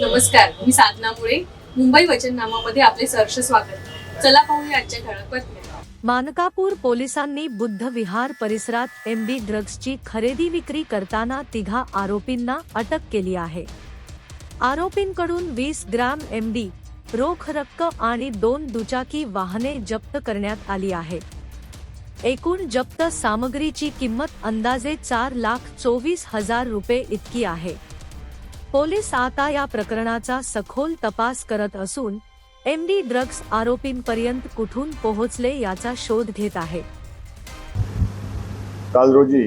नमस्कार मी साधना मुळे. मुंबई वचननामामध्ये आपले सहर्ष स्वागत. चला पाहूया आजच्या ठळक बातम्या. मानकापूर पोलिसांनी बुद्ध विहार परिसरात एमडी ड्रग्जची खरेदी विक्री करताना तिघा आरोपींना अटक केली आहे. आरोपींकडून वीस ग्राम एमडी रोख रक्कम आणि दोन दुचाकी वाहने जप्त करण्यात आली आहे. एकूण जप्त सामग्रीची किंमत अंदाजे चार लाख चोवीस हजार रुपये इतकी आहे. पोलीस आता या प्रकरणाचा सखोल तपास करत असून एमडी ड्रग्ज आरोपींपर्यंत कुठून पोहोचले याचा शोध घेत आहे. काल रोजी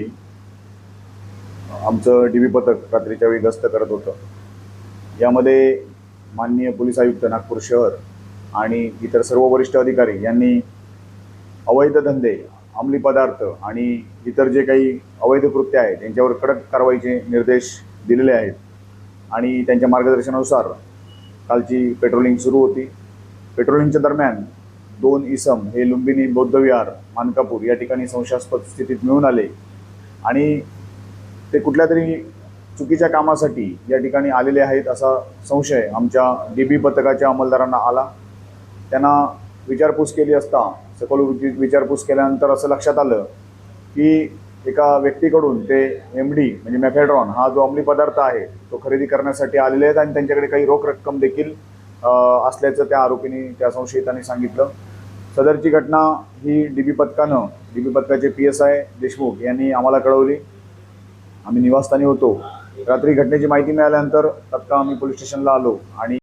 आमचं डी व्ही पथक रात्रीच्या वेळी गस्त करत होतं. यामध्ये माननीय पोलीस आयुक्त नागपूर शहर आणि इतर सर्व वरिष्ठ अधिकारी यांनी अवैध धंदे अंमली पदार्थ आणि इतर जे काही अवैध कृत्य आहेत त्यांच्यावर कडक कारवाईचे निर्देश दिलेले आहेत. आणि त्यांच्या मार्गदर्शनानुसार कालची पेट्रोलिंग सुरू होती. पेट्रोलिंगच्या दरम्यान दोन इसम हे लुंबिनी बौद्धविहार मानकापूर या ठिकाणी संशयास्पद स्थितीत मिळून आले. आणि ते कुठल्या तरी चुकीच्या कामासाठी या ठिकाणी आलेले आहेत असा संशय आमच्या डी बी पथकाच्या अंमलदारांना आला. त्यांना विचारपूस केली असता सखोल विचारपूस केल्यानंतर असं लक्षात आलं की एका व्यक्तीकडून ते एम डी म्हणजे मॅफेड्रॉन हा जो अंमली पदार्थ आहे तो खरेदी करण्यासाठी आलेले आहेत आणि त्यांच्याकडे काही रोख रक्कम देखील असल्याचं त्या आरोपींनी त्या संशयितांनी सांगितलं. सदरची घटना ही डी बी पथकानं डी बी पथकाचे पी एस आय देशमुख यांनी आम्हाला कळवली. आम्ही निवासस्थानी होतो. रात्री घटनेची माहिती मिळाल्यानंतर तत्काळ आम्ही पोलीस स्टेशनला आलो आणि